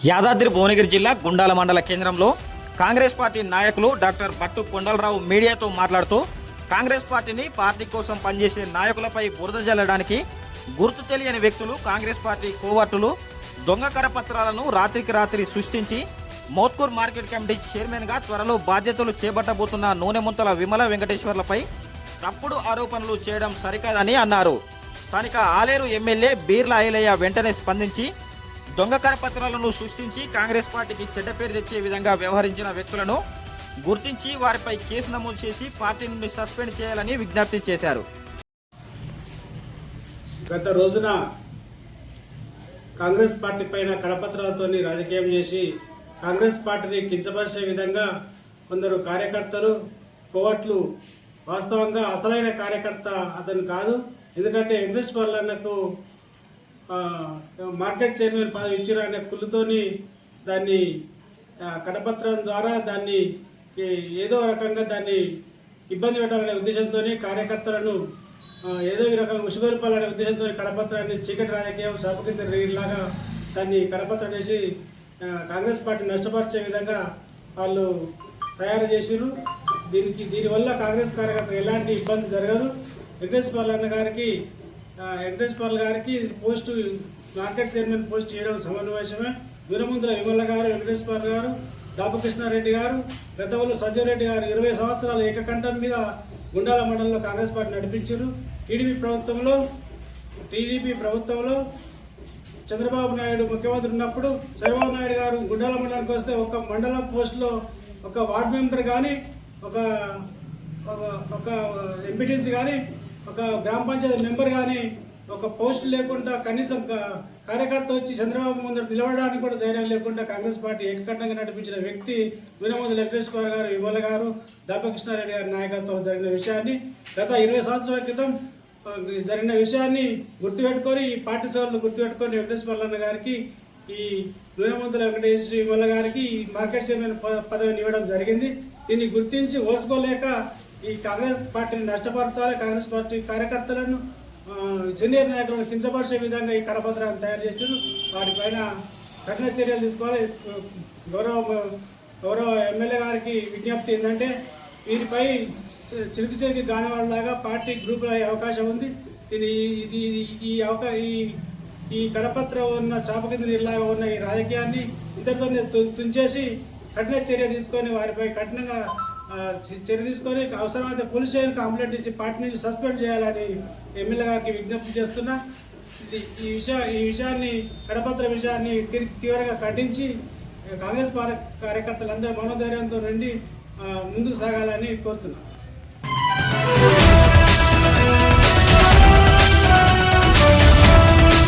యాదాద్రి భువనగిరి జిల్లా గుండాల మండల కేంద్రంలో కాంగ్రెస్ పార్టీ నాయకులు డాక్టర్ భట్టు కొండలరావు మీడియాతో మాట్లాడుతూ కాంగ్రెస్ పార్టీని పార్టీ కోసం పనిచేసే నాయకులపై బురద జల్లడానికి గుర్తు తెలియని వ్యక్తులు కాంగ్రెస్ పార్టీ కోవర్టులు దొంగ కరపత్రాలను రాత్రికి రాత్రి సృష్టించి మోత్కూర్ మార్కెట్ కమిటీ చైర్మన్గా త్వరలో బాధ్యతలు చేపట్టబోతున్న నూనె ముంతల విమల వెంకటేశ్వర్లపై తప్పుడు ఆరోపణలు చేయడం సరికాదని అన్నారు. స్థానిక ఆలేరు ఎమ్మెల్యే బీర్ల ఐలయ్య వెంటనే స్పందించి దొంగ కరపత్రాలను సృష్టించి కాంగ్రెస్ పార్టీకి చెడ్డ పేరు తెచ్చే విధంగా వ్యవహరించిన వ్యక్తులను గుర్తించి వారిపై కేసు నమోదు చేసి పార్టీ నుండి సస్పెండ్ చేయాలని విజ్ఞప్తి చేశారు. గత రోజున కాంగ్రెస్ పార్టీ పైన కడపత్రాలతో రాజకీయం చేసి కాంగ్రెస్ పార్టీని కించపరిచే విధంగా కొందరు కార్యకర్తలు కోవట్లు వాస్తవంగా అసలైన కార్యకర్త అతను కాదు. ఎందుకంటే వెంకటేష్ పర్లన్నకు మార్కెట్ చైర్మన్ పదవి ఇచ్చిరనే కుళ్ళుతోని దాన్ని కడపత్రం ద్వారా దాన్ని ఏదో రకంగా దాన్ని ఇబ్బంది పెట్టాలనే ఉద్దేశంతో కార్యకర్తలను ఏదో ఈ రకంగా ఉసుగొల్పాలనే ఉద్దేశంతో కడపత్రాన్ని చీకటి రాజకీయం సభకింద రీలాగా లాగా దాన్ని కడపత్రం చేసి కాంగ్రెస్ పార్టీ నష్టపరిచే విధంగా వాళ్ళు తయారు చేసిరు దీనికి దీనివల్ల కాంగ్రెస్ కార్యకర్తలు ఎలాంటి ఇబ్బంది జరగదు. వెంకటేశ్వర గారికి ఆ, పాల్ గారికి పోస్టు మార్కెట్ చైర్మన్ పోస్ట్ చేయడం సమన్వయమే. వీరముంద్ర విమల గారు వెంకటేష్ పాల్ గారు దాపకృష్ణారెడ్డి గారు పెద్దవాళ్ళు సంజయ్ రెడ్డి గారు ఇరవై సంవత్సరాల ఏకకంఠం మీద గుండాల మండలంలో కాంగ్రెస్ పార్టీ నడిపించారు. టీడీపీ ప్రభుత్వంలో టీడీపీ ప్రభుత్వంలో చంద్రబాబు నాయుడు ముఖ్యమంత్రి ఉన్నప్పుడు చంద్రబాబు నాయుడు గారు గుండాల మండలానికి వస్తే ఒక మండల పోస్టులో ఒక వార్డ్ మెంబర్ కానీ ఒక ఒక- ఒక ఎంపీటీసీ కానీ ఒక గ్రామ పంచాయతీ మెంబర్ కానీ ఒక పోస్ట్ లేకుండా కనీసం కార్యకర్త వచ్చి చంద్రబాబు ముందర నిలబడడానికి కూడా ధైర్యం లేకుండా కాంగ్రెస్ పార్టీ ఏకకంఠంగా నడిపించిన వ్యక్తి వీరమోది వెంకటేశ్వర గారు విమల గారు దాపకృష్ణారెడ్డి గారి నాయకత్వం జరిగిన విషయాన్ని గత ఇరవై సంవత్సరాల క్రితం జరిగిన విషయాన్ని గుర్తుపెట్టుకొని ఈ పార్టీ సభలను గుర్తుపెట్టుకొని వెంకటేశ్వరన్న గారికి ఈ వీరమంతుల వెంకటేశ్వర విమల గారికి ఈ మార్కెట్ చైర్మన్ ప- పదవిని ఇవ్వడం జరిగింది. దీన్ని గుర్తించి ఓసుకోలేక ఈ కాంగ్రెస్ పార్టీని నష్టపరచాలి కాంగ్రెస్ పార్టీ కార్యకర్తలను జూనియర్ నాయకులను కించపరిచే విధంగా ఈ కరపత్రాన్ని తయారు చేశారు వాటిపైన కఠిన చర్యలు తీసుకోవాలి. గౌరవ గౌరవ ఎమ్మెల్యే గారికి విజ్ఞప్తి ఏంటంటే వీరిపై చి- చిలికి గానవాళ్ళలాగా పార్టీ గ్రూపులు అయ్యే అవకాశం ఉంది. ఇది ఇది ఈ అవకా ఈ ఈ కడపత్ర ఉన్న చాప కింద నీళ్ళలాగా ఉన్న ఈ రాజకీయాన్ని ఇద్దరితో తుంచేసి కఠిన చర్య తీసుకొని వారిపై కఠినంగా చర్య తీసుకొని అవసరమైతే పోలీస్ స్టేషన్ కంప్లైంట్ ఇచ్చి పార్టీ నుంచి సస్పెండ్ చేయాలని ఎమ్మెల్యే గారికి విజ్ఞప్తి చేస్తున్నా. ఇది ఈ విషయ ఈ విషయాన్ని కడపత్ర విషయాన్ని తీవ్రంగా ఖండించి కాంగ్రెస్ పార్టీ కార్యకర్తలందరూ మనోధైర్యంతో నుండి ముందుకు సాగాలని కోరుతున్నాను